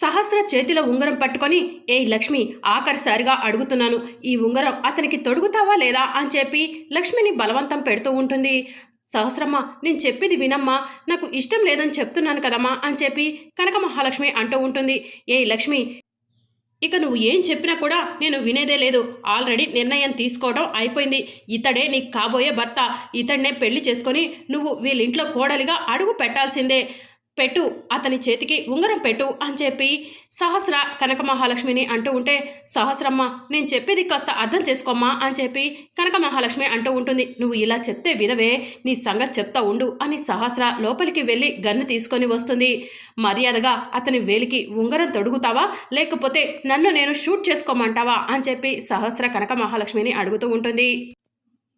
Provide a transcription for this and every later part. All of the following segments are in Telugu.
సహస్ర చేతిలో ఉంగరం పట్టుకొని ఏ లక్ష్మి ఆఖరిసారిగా అడుగుతున్నాను ఈ ఉంగరం అతనికి తొడుగుతావా లేదా? అని చెప్పి లక్ష్మిని బలవంతం పెడుతూ ఉంటుంది. సహస్రమ్మ నేను చెప్పేది వినమ్మా నాకు ఇష్టం లేదని చెప్తున్నాను కదమ్మా అని చెప్పి కనక మహాలక్ష్మి అంటూ ఉంటుంది. ఏ లక్ష్మి ఇక నువ్వు ఏం చెప్పినా కూడా నేను వినేదే లేదు. ఆల్రెడీ నిర్ణయం తీసుకోవడం అయిపోయింది. ఇతడే నీకు కాబోయే భర్త. ఇతడినే పెళ్ళి చేసుకొని నువ్వు వీళ్ళింట్లో కోడలిగా అడుగు పెట్టాల్సిందే. పెట్టు అతని చేతికి ఉంగరం పెట్టు అని చెప్పి సహస్ర కనక మహాలక్ష్మిని అంటూ ఉంటే సహస్రమ్మ నేను చెప్పేది కాస్త అర్థం చేసుకోమ్మా అని చెప్పి కనక మహాలక్ష్మి అంటూ ఉంటుంది. నువ్వు ఇలా చెప్తే వినవే నీ సంగతి చెప్తా ఉండు అని సహస్ర లోపలికి వెళ్ళి గన్ను తీసుకొని వస్తుంది. మర్యాదగా అతని వేలికి ఉంగరం తొడుగుతావా? లేకపోతే నన్ను నేను షూట్ చేసుకోమంటావా? అని చెప్పి సహస్ర కనక మహాలక్ష్మిని అడుగుతూ ఉంటుంది.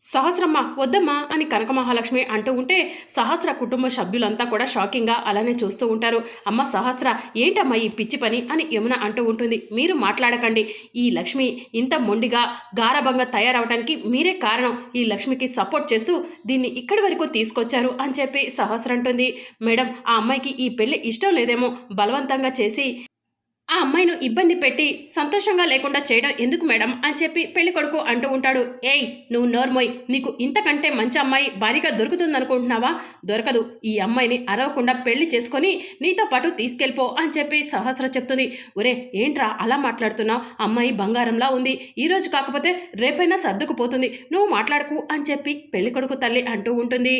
సహస్రమ్మ వద్దమ్మా అని కనక మహాలక్ష్మి అంటూ ఉంటే సహస్ర కుటుంబ సభ్యులంతా కూడా షాకింగ్గా అలానే చూస్తూ ఉంటారు. అమ్మ సహస్ర ఏంటమ్మా ఈ పిచ్చి పని? అని యమున అంటూ ఉంటుంది. మీరు మాట్లాడకండి. ఈ లక్ష్మి ఇంత మొండిగా గారభంగా తయారవడానికి మీరే కారణం. ఈ లక్ష్మికి సపోర్ట్ చేస్తూ దీన్ని ఇక్కడి వరకు తీసుకొచ్చారు అని చెప్పి సహస్ర అంటుంది. మేడం ఆ అమ్మాయికి ఈ పెళ్ళి ఇష్టం లేదేమో. బలవంతంగా చేసి ఆ అమ్మాయిను ఇబ్బంది పెట్టి సంతోషంగా లేకుండా చేయడం ఎందుకు మేడం అని చెప్పి పెళ్ళి కొడుకు అంటూ ఉంటాడు. ఏయ్ నువ్వు నోర్మోయ్ నీకు ఇంతకంటే మంచి అమ్మాయి భారీగా దొరుకుతుందనుకుంటున్నావా? దొరకదు. ఈ అమ్మాయిని అరవకుండా పెళ్ళి చేసుకొని నీతో పాటు తీసుకెళ్ళిపో అని చెప్పి సహస్ర చెప్తుంది. ఒరే ఏంట్రా అలా మాట్లాడుతున్నావు? అమ్మాయి బంగారంలా ఉంది. ఈరోజు కాకపోతే రేపైనా సర్దుకుపోతుంది. నువ్వు మాట్లాడకు అని చెప్పి పెళ్ళి కొడుకు తల్లి అంటూ ఉంటుంది.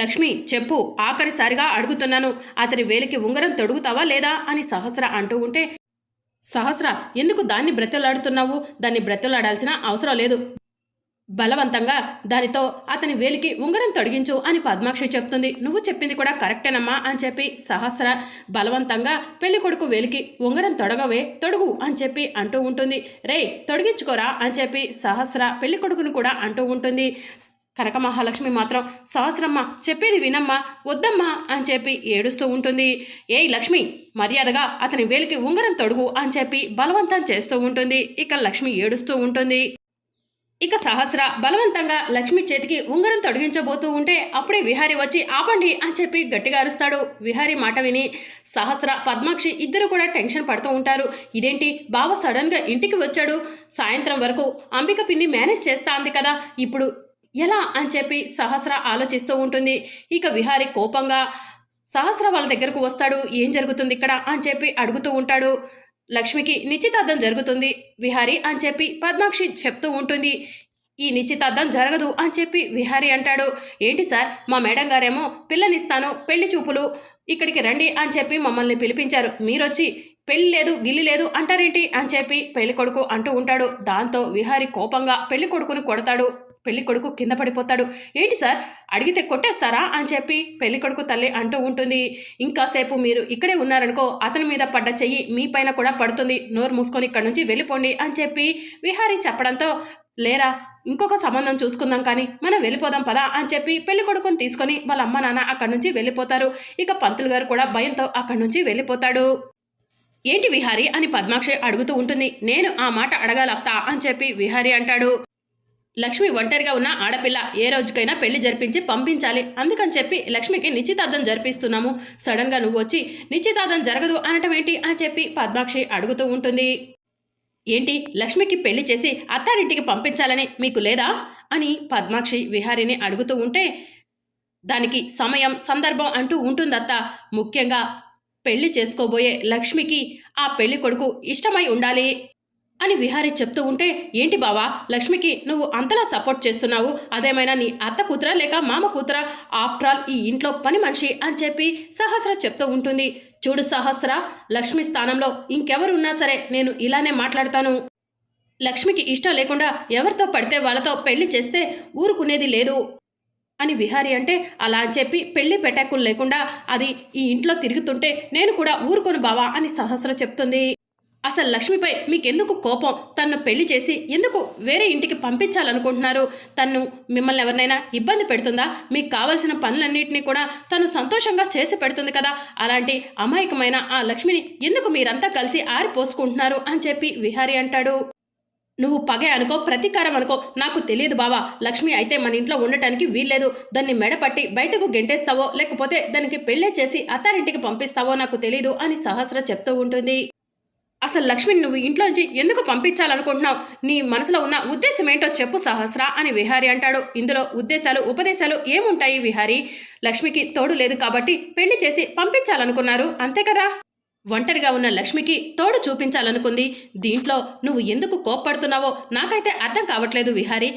లక్ష్మి చెప్పు ఆఖరిసారిగా అడుగుతున్నాను. అతని వేలికి ఉంగరం తొడుగుతావా లేదా అని సహస్ర అంటూ ఉంటే సహస్ర ఎందుకు దాన్ని బ్రతలాడుతున్నావు? దాన్ని బ్రతలాడాల్సిన అవసరం లేదు. బలవంతంగా దానితో అతని వేలికి ఉంగరం తొడిగించు అని పద్మాక్షి చెప్తుంది. నువ్వు చెప్పింది కూడా కరెక్టేనమ్మా అని చెప్పి సహస్ర బలవంతంగా పెళ్ళి కొడుకు వేలికి ఉంగరం తొడగవే తొడుగు అని చెప్పి అంటూ ఉంటుంది. రే తొడిగించుకోరా అని చెప్పి సహస్ర పెళ్ళికొడుకుని కూడా అంటూ ఉంటుంది. కనక మహాలక్ష్మి మాత్రం సహస్రమ్మ చెప్పేది వినమ్మా వద్దమ్మా అని చెప్పి ఏడుస్తూ ఉంటుంది. ఏయ్ లక్ష్మి మర్యాదగా అతని వేలికి ఉంగరం తొడుగు అని చెప్పి బలవంతం చేస్తూ ఉంటుంది. ఇక లక్ష్మి ఏడుస్తూ ఉంటుంది. ఇక సహస్ర బలవంతంగా లక్ష్మి చేతికి ఉంగరం తొడిగించబోతూ ఉంటే అప్పుడే విహారి వచ్చి ఆపండి అని చెప్పి గట్టిగా అరుస్తాడు. విహారి మాట విని సహస్ర పద్మాక్షి ఇద్దరు కూడా టెన్షన్ పడుతూ ఉంటారు. ఇదేంటి? బావ సడన్గా ఇంటికి వచ్చాడు. సాయంత్రం వరకు అంబిక పిన్ని మేనేజ్ చేస్తా అంది కదా. ఇప్పుడు ఎలా అని చెప్పి సహస్ర ఆలోచిస్తూ ఉంటుంది. ఇక విహారి కోపంగా సహస్ర వాళ్ళ దగ్గరకు వస్తాడు. ఏం జరుగుతుంది ఇక్కడ అని చెప్పి అడుగుతూ ఉంటాడు. లక్ష్మికి నిశ్చితార్థం జరుగుతుంది. విహారి అని చెప్పి పద్మాక్షి చెప్తూ ఉంటుంది. ఈ నిశ్చితార్థం జరగదు అని చెప్పి విహారి అంటాడు. ఏంటి సార్ మా మేడం గారేమో పిల్లనిస్తాను పెళ్ళి చూపులు ఇక్కడికి రండి అని చెప్పి మమ్మల్ని పిలిపించారు. మీరొచ్చి పెళ్ళి లేదు గిల్లి లేదు అంటారేంటి అని చెప్పి పెళ్ళి కొడుకు అంటూ ఉంటాడు. దాంతో విహారి కోపంగా పెళ్ళి కొడుకుని కొడతాడు. పెళ్ళి కొడుకు కింద పడిపోతాడు. ఏంటి సార్? అడిగితే కొట్టేస్తారా? అని చెప్పి పెళ్ళి కొడుకు తల్లి అంటూ ఉంటుంది. ఇంకాసేపు మీరు ఇక్కడే ఉన్నారనుకో అతని మీద పడ్డ చెయ్యి మీ పైన కూడా పడుతుంది. నోరు మూసుకొని ఇక్కడ నుంచి వెళ్ళిపోండి అని చెప్పి విహారీ చెప్పడంతో లేరా ఇంకొక సంబంధం చూసుకుందాం కానీ మనం వెళ్ళిపోదాం పదా అని చెప్పి పెళ్ళి కొడుకుని తీసుకొని వాళ్ళ అమ్మ నాన్న అక్కడి నుంచి వెళ్ళిపోతారు. ఇక పంతులు గారు కూడా భయంతో అక్కడి నుంచి వెళ్ళిపోతాడు. ఏంటి విహారీ అని పద్మాక్షి అడుగుతూ ఉంటుంది. నేను ఆ మాట అడగాలత్తా అని చెప్పి విహారీ అంటాడు. లక్ష్మి ఒంటరిగా ఉన్న ఆడపిల్ల ఏ రోజుకైనా పెళ్ళి జరిపించి పంపించాలి. అందుకని చెప్పి లక్ష్మికి నిశ్చితార్థం జరిపిస్తున్నాము. సడన్గా నువ్వు వచ్చి నిశ్చితార్థం జరగదు అనటం ఏంటి అని చెప్పి పద్మాక్షి అడుగుతూ ఉంటుంది. ఏంటి? లక్ష్మికి పెళ్ళి చేసి అత్తారింటికి పంపించాలని మీకు లేదా? అని పద్మాక్షి విహారిని అడుగుతూ ఉంటే దానికి సమయం సందర్భం అంటూ ఉంటుందత్త. ముఖ్యంగా పెళ్ళి చేసుకోబోయే లక్ష్మికి ఆ పెళ్ళి కొడుకు ఇష్టమై ఉండాలి. అని విహారి చెప్తూ ఉంటే ఏంటి బావా లక్ష్మికి నువ్వు అంతలా సపోర్ట్ చేస్తున్నావు? అదేమైనా నీ అత్త కూతురా లేక మామ కూతురా? ఆఫ్టర్ ఆల్ ఈ ఇంట్లో పని మనిషి అని చెప్పి సహస్ర చెప్తూ ఉంటుంది. చూడు సహస్ర లక్ష్మి స్థానంలో ఇంకెవరున్నా సరే నేను ఇలానే మాట్లాడతాను. లక్ష్మికి ఇష్టం లేకుండా ఎవరితో పడితే వాళ్ళతో పెళ్ళి చేస్తే ఊరుకునేది లేదు అని విహారి అంటే అలా అని చెప్పి పెళ్ళి పెటాకులు లేకుండా అది ఈ ఇంట్లో తిరుగుతుంటే నేను కూడా ఊరుకోను బావా అని సహస్ర చెప్తుంది. అసలు లక్ష్మిపై మీకెందుకు కోపం? తన్ను పెళ్ళి చేసి ఎందుకు వేరే ఇంటికి పంపించాలనుకుంటున్నారు? తను మిమ్మల్ని ఎవరినైనా ఇబ్బంది పెడుతుందా? మీకు కావలసిన పనులన్నింటినీ కూడా తను సంతోషంగా చేసి పెడుతుంది కదా? అలాంటి అమాయకమైన ఆ లక్ష్మిని ఎందుకు మీరంతా కలిసి ఆరిపోసుకుంటున్నారు అని చెప్పి విహారి అంటాడు. నువ్వు పగే అనుకో ప్రతీకారం అనుకో. నాకు తెలియదు బావా. లక్ష్మి అయితే మన ఇంట్లో ఉండటానికి వీల్లేదు. దాన్ని మెడపట్టి బయటకు గెంటేస్తావో లేకపోతే దానికి పెళ్ళే చేసి అత్తారింటికి పంపిస్తావో నాకు తెలియదు అని సహస్ర చెప్తూ ఉంటుంది. అసలు లక్ష్మిని నువ్వు ఇంట్లోంచి ఎందుకు పంపించాలనుకుంటున్నావు? నీ మనసులో ఉన్న ఉద్దేశం ఏంటో చెప్పు సహస్ర అని విహారి అంటాడు. ఇందులో ఉద్దేశాలు ఉపదేశాలు ఏముంటాయి విహారి? లక్ష్మికి తోడు లేదు కాబట్టి పెళ్ళి చేసి పంపించాలనుకున్నారు. అంతే కదా? ఒంటరిగా ఉన్న లక్ష్మికి తోడు చూపించాలనుకుంది. దీంట్లో నువ్వు ఎందుకు కోప్పడుతున్నావో నాకైతే అర్థం కావట్లేదు విహారి.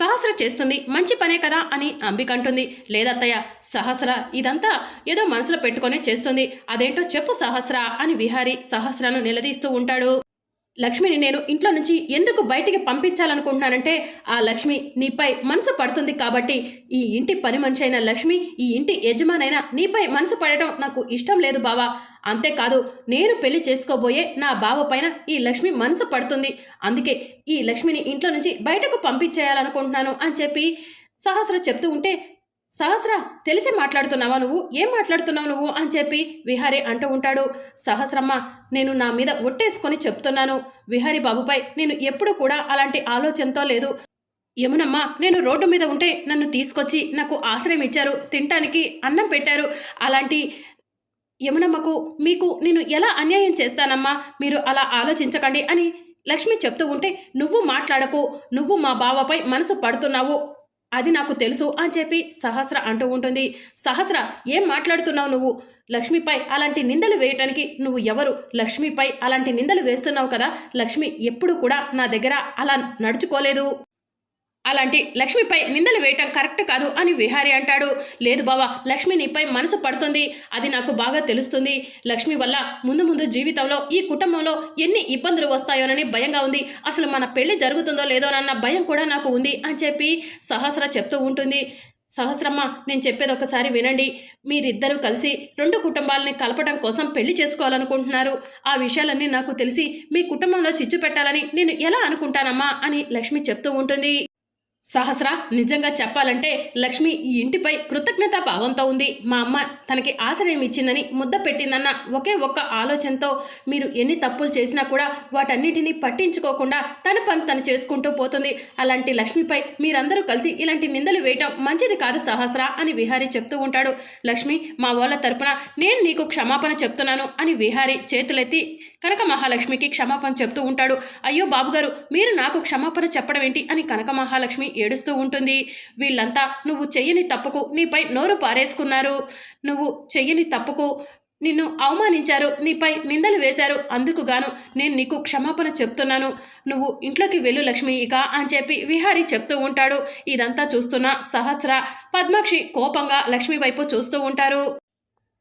సహస్ర చేస్తుంది మంచి పనే కదా అని అంబికంటుంది లేదత్తయ్య సహస్ర ఇదంతా ఏదో మనసులో పెట్టుకొని చేస్తుంది. అదేంటో చెప్పు సహస్ర అని విహారి సహస్రను నిలదీస్తూ ఉంటాడు. లక్ష్మిని నేను ఇంట్లో నుంచి ఎందుకు బయటికి పంపించాలనుకుంటున్నానంటే ఆ లక్ష్మి నీపై మనసు పడుతుంది కాబట్టి ఈ ఇంటి పని మనిషి అయిన లక్ష్మి ఈ ఇంటి యజమానైనా నీపై మనసు పడటం నాకు ఇష్టం లేదు బావా. అంతేకాదు నేను పెళ్ళి చేసుకోబోయే నా బావ పైన ఈ లక్ష్మి మనసు పడుతుంది. అందుకే ఈ లక్ష్మిని ఇంట్లో నుంచి బయటకు పంపించేయాలనుకుంటున్నాను అని చెప్పి సహస్ర చెప్తూ ఉంటే సహస్ర తెలిసి మాట్లాడుతున్నావా నువ్వు? ఏం మాట్లాడుతున్నావు నువ్వు? అని చెప్పి విహారీ అంటూ ఉంటాడు. సహస్రమ్మ నేను నా మీద ఒట్టేసుకొని చెప్తున్నాను. విహారీ బాబుపై నేను ఎప్పుడు కూడా అలాంటి ఆలోచనతో లేదు. యమునమ్మ నేను రోడ్డు మీద ఉంటే నన్ను తీసుకొచ్చి నాకు ఆశ్రయం ఇచ్చారు. తినటానికి అన్నం పెట్టారు. అలాంటి యమునమ్మకు మీకు నేను ఎలా అన్యాయం చేస్తానమ్మా? మీరు అలా ఆలోచించకండి అని లక్ష్మి చెప్తూ ఉంటే నువ్వు మాట్లాడకు. నువ్వు మా బావపై మనసు పడుతున్నావు. అది నాకు తెలుసు అని చెప్పి సహస్ర అంటూ ఉంటుంది. సహస్ర ఏం మాట్లాడుతున్నావు నువ్వు? లక్ష్మిపై అలాంటి నిందలు వేయటానికి నువ్వు ఎవరు? లక్ష్మిపై అలాంటి నిందలు వేస్తున్నావు కదా? లక్ష్మి ఎప్పుడు కూడా నా దగ్గర అలా నడుచుకోలేదు. అలాంటి లక్ష్మిపై నిందలు వేయటం కరెక్ట్ కాదు అని విహారి అంటాడు. లేదు బావా లక్ష్మి నీపై మనసు పడుతుంది. అది నాకు బాగా తెలుస్తుంది. లక్ష్మి వల్ల ముందు ముందు జీవితంలో ఈ కుటుంబంలో ఎన్ని ఇబ్బందులు వస్తాయోనని భయంగా ఉంది. అసలు మన పెళ్ళి జరుగుతుందో లేదోనన్న భయం కూడా నాకు ఉంది అని చెప్పి సహస్ర చెప్తూ ఉంటుంది. సహస్రమ్మ నేను చెప్పేది ఒకసారి వినండి. మీరిద్దరూ కలిసి రెండు కుటుంబాలని కలపడం కోసం పెళ్ళి చేసుకోవాలనుకుంటున్నారు. ఆ విషయాలన్నీ నాకు తెలిసి మీ కుటుంబంలో చిచ్చు పెట్టాలని నేను ఎలా అనుకుంటానమ్మా అని లక్ష్మి చెప్తూ ఉంటుంది. సహస్ర నిజంగా చెప్పాలంటే లక్ష్మి ఈ ఇంటిపై కృతజ్ఞత భావంతో ఉంది. మా అమ్మ తనకి ఆశ్రయం ఇచ్చిందని ముద్ద పెట్టిందన్న ఒకే ఒక్క ఆలోచనతో మీరు ఎన్ని తప్పులు చేసినా కూడా వాటన్నిటినీ పట్టించుకోకుండా తన పని తను చేసుకుంటూ పోతుంది. అలాంటి లక్ష్మిపై మీరందరూ కలిసి ఇలాంటి నిందలు వేయటం మంచిది కాదు సహస్ర అని విహారీ చెప్తూ ఉంటాడు. లక్ష్మి మా వాళ్ళ తరపున నేను నీకు క్షమాపణ చెప్తున్నాను అని విహారీ చేతులెత్తి కనక మహాలక్ష్మికి క్షమాపణ చెప్తూ ఉంటాడు. అయ్యో బాబుగారు మీరు నాకు క్షమాపణ చెప్పడం ఏంటి? అని కనక మహాలక్ష్మి ఏడుస్తూ ఉంటుంది. వీళ్ళంతా నువ్వు చెయ్యని తప్పుకు నీపై నోరు పారేసుకున్నారు. నువ్వు చెయ్యని తప్పుకు నిన్ను అవమానించారు నీపై నిందలు వేశారు. అందుకు గాను నేను నీకు క్షమాపణ చెప్తున్నాను. నువ్వు ఇంట్లోకి వెళ్ళు లక్ష్మి ఇక అని చెప్పి విహారి చెప్తూ ఉంటాడు. ఇదంతా చూస్తున్న సహస్ర పద్మాక్షి కోపంగా లక్ష్మి వైపు చూస్తూ ఉంటారు.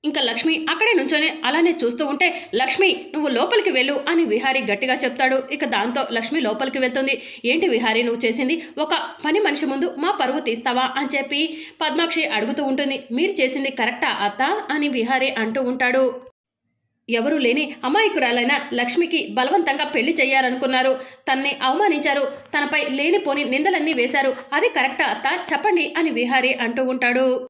ఇంకా లక్ష్మి అక్కడే నుంచొని అలానే చూస్తూ ఉంటే లక్ష్మి నువ్వు లోపలికి వెళ్ళు అని విహారీ గట్టిగా చెప్తాడు. ఇక దాంతో లక్ష్మి లోపలికి వెళ్తుంది. ఏంటి విహారీ నువ్వు చేసింది? ఒక పని మనిషి ముందు మా పరువు తీస్తావా అని చెప్పి పద్మాక్షి అడుగుతూ ఉంటుంది. మీరు చేసింది కరెక్టా అత్త అని విహారీ అంటూ ఉంటాడు. ఎవరూ లేని అమాయకురాలైన లక్ష్మికి బలవంతంగా పెళ్ళి చేయాలనుకున్నారు. తన్ని అవమానించారు. తనపై లేనిపోని నిందలన్నీ వేశారు. అది కరెక్టా అత్త? చెప్పండి అని విహారీ అంటూ ఉంటాడు.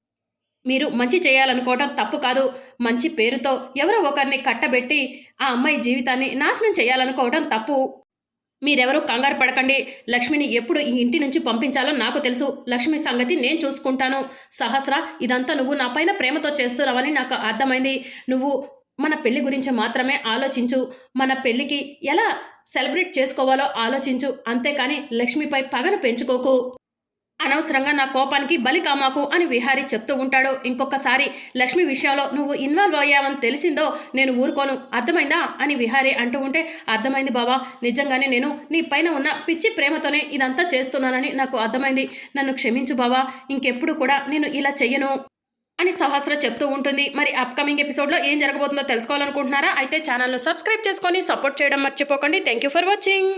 మీరు మంచి చేయాలనుకోవటం తప్పు కాదు. మంచి పేరుతో ఎవరో ఒకరిని కట్టబెట్టి ఆ అమ్మాయి జీవితాన్ని నాశనం చేయాలనుకోవటం తప్పు. మీరెవరూ కంగారు పడకండి. లక్ష్మిని ఎప్పుడు ఈ ఇంటి నుంచి పంపించాలో నాకు తెలుసు. లక్ష్మి సంగతి నేను చూసుకుంటాను. సహస్ర ఇదంతా నువ్వు నా పైన ప్రేమతో చేస్తున్నావని నాకు అర్థమైంది. నువ్వు మన పెళ్ళి గురించి మాత్రమే ఆలోచించు. మన పెళ్ళికి ఎలా సెలబ్రేట్ చేసుకోవాలో ఆలోచించు. అంతేకాని లక్ష్మిపై పగను పెంచుకోకు. అనవసరంగా నా కోపానికి బలి కామాకు అని విహారి చెప్తూ ఉంటాడు. ఇంకొకసారి లక్ష్మి విషయంలో నువ్వు ఇన్వాల్వ్ అయ్యావని తెలిసిందో నేను ఊరుకోను. అర్థమైందా? అని విహారి అంటూ ఉంటే అర్థమైంది బావా. నిజంగానే నేను నీ పైన ఉన్న పిచ్చి ప్రేమతోనే ఇదంతా చేస్తున్నానని నాకు అర్థమైంది. నన్ను క్షమించు బావా. ఇంకెప్పుడు కూడా నేను ఇలా చెయ్యను అని సహస్ర చెప్తూ ఉంటుంది. మరి అప్కమింగ్ ఎపిసోడ్లో ఏం జరగబోతుందో తెలుసుకోవాలనుకుంటున్నారా? అయితే ఛానల్ను సబ్స్క్రైబ్ చేసుకొని సపోర్ట్ చేయడం మర్చిపోకండి. Thank you for watching